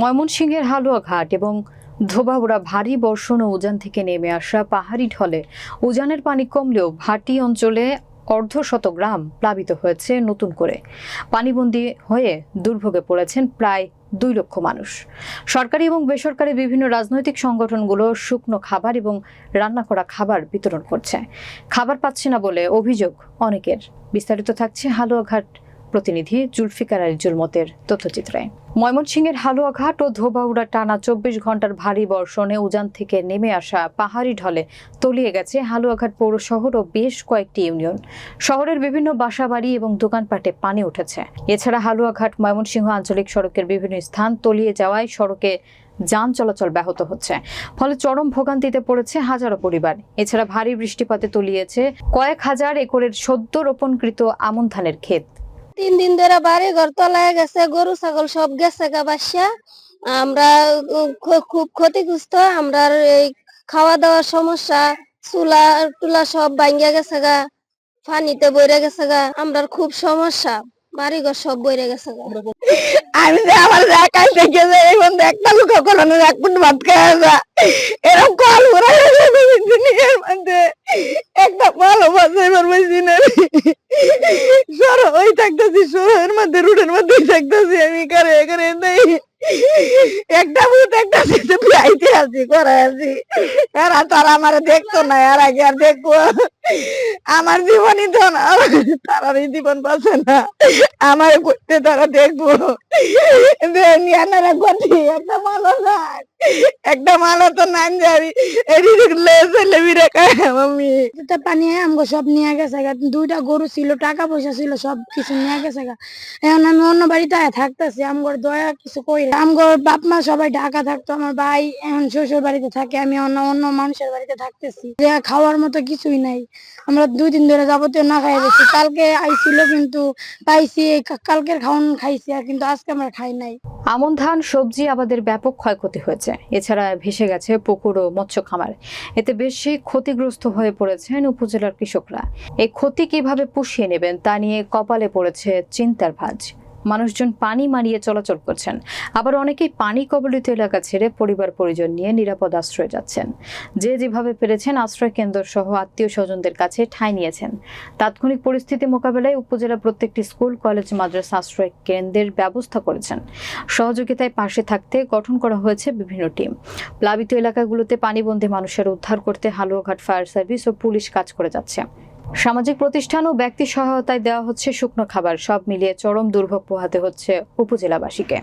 ময়মনসিংহের হালুয়াঘাট এবং ধোবাউড়া ভারী বর্ষণ ও উজান থেকে নেমে আসা পাহাড়ি ঢলে উজানের পানি কমলেও ভাটি অঞ্চলে অর্ধশত গ্রাম প্লাবিত হয়েছে নতুন করে। পানিবন্দী হয়ে দুর্ভোগে পড়েছেন প্রায় দুই লক্ষ মানুষ। সরকারি এবং বেসরকারি বিভিন্ন রাজনৈতিক সংগঠনগুলো শুকনো খাবার এবং রান্না করা খাবার বিতরণ করছে। খাবার পাচ্ছে না বলে অভিযোগ অনেকের। বিস্তারিত থাকছে হালুয়াঘাট প্রতিনিধি জুলফিকার আলী জুলমতের তথ্যচিত্রে ময়মনসিংহের হালুয়াঘাট ও ধোবাউড়া টানা চব্বিশ ঘণ্টার ভারী বর্ষণে উজান থেকে নেমে আসা পাহাড়ি ঢলে তলিয়ে গেছে হালুয়াঘাট পৌর শহর ও বেশ কয়েকটি ইউনিয়ন। শহরের বিভিন্ন বাসাবাড়ি এবং দোকানপাটে পানি উঠেছে। এছাড়া হালুয়াঘাট ময়মনসিংহ আঞ্চলিক সড়কের বিভিন্ন স্থান তলিয়ে যাওয়ায় সড়কে যান চলাচল ব্যাহত হচ্ছে। ফলে চরম ভোগান্তিতে পড়েছে হাজারো পরিবার। এছাড়া ভারী বৃষ্টিপাতে তলিয়েছে কয়েক হাজার একরের সদ্য রোপণকৃত আমন ধানের ক্ষেত। তিন দিন ধরে বাড়ি ঘর তলায় গেছে, গরু, ছাগল সব গেছে গা বাসা। আমরা খুব ক্ষতিগ্রস্ত। আমরা এই খাওয়া দাওয়ার সমস্যা, চুলা, টুলা সব ভাঙ্গা গেছে গা, পানিতে বইরে গেছে গা। আমরা খুব সমস্যা, বাড়ি ঘর সব বইরে গেছে গা। আমি যে আমার একাই থেকে যে এখন একটা লোক কখনো এক ফুট ভাত খায় না। এরকম কল ঘুরা মধ্যে। একটা ভালো বাঁচাইবার পাইছি না থাকতেছি শহরের মধ্যে রুটের মধ্যে থাকতেছি আমি করে করে নেই। একটা ভূত, একটা সেটা বিয়াইতে আছি করে আছি এরা তারা আমার দেখতো না আর আগে আর দেখব। আমার জীবনই তো না তারার জীবন না। আমার করতে তারা দেখব। একটা মালো না একটা মালো তো নান যাবি দুইটা গরু ছিল, টাকা পয়সা ছিল, সব কিছু নিয়ে গেছে এখন আমি অন্য বাড়িতে থাকতেছি, আমগর দয়া কিছু কই আমগর বাপ মা সবাই ঢাকা থাকতো, আমার ভাই এখন শ্বশুর বাড়িতে থাকে, আমি অন্য অন্য মানুষের বাড়িতে থাকতেছি। খাওয়ার মতো কিছুই নাই। আমরা দুই দিন ধরে যাবতীয় না খাই গেছি কালকে আইছিল কিন্তু পাইছি কালকের খাওয়ান খাইছি আর কিন্তু আজকে আমরা খাই নাই। আমন ধান, সবজি আমাদের ব্যাপক ক্ষয়ক্ষতি হয়েছে। এছাড়া ভেসে গেছে পুকুর ও মৎস্য খামার। এতে বেশি ক্ষতিগ্রস্ত হয়ে পড়েছেন উপজেলার কৃষকরা। এই ক্ষতি কীভাবে পুষিয়ে নেবেন তা নিয়ে কপালে পড়েছে চিন্তার ভাঁজ। মানুষজন পানি মারিয়ে চলাচল করছেন। আবার অনেকেই পানি কবলিত এলাকা ছেড়ে পরিবার পরিজন নিয়ে নিরাপদ আশ্রয়ে যাচ্ছেন। যে যেভাবে পেরেছেন আশ্রয় কেন্দ্র সহ আত্মীয় স্বজনদের কাছে ঠাঁই নিয়েছেন। তাৎক্ষণিক পরিস্থিতি মোকাবেলায় উপজেলা প্রত্যেকটি স্কুল, কলেজ, মাদ্রাসা আশ্রয় কেন্দ্রের ব্যবস্থা করেছেন। সহযোগিতায় পাশে থাকতে গঠন করা হয়েছে বিভিন্ন টিম। প্লাবিত এলাকাগুলোতে পানিবন্দী মানুষের উদ্ধার করতে হালুয়াঘাট ফায়ার সার্ভিস ও পুলিশ কাজ করে যাচ্ছে। সামাজিক প্রতিষ্ঠান ও ব্যক্তি সহায়তায় দেওয়া হচ্ছে শুকনো খাবার। সব মিলিয়ে চরম দুর্ভোগ পোহাতে হচ্ছে উপজেলাবাসীকে।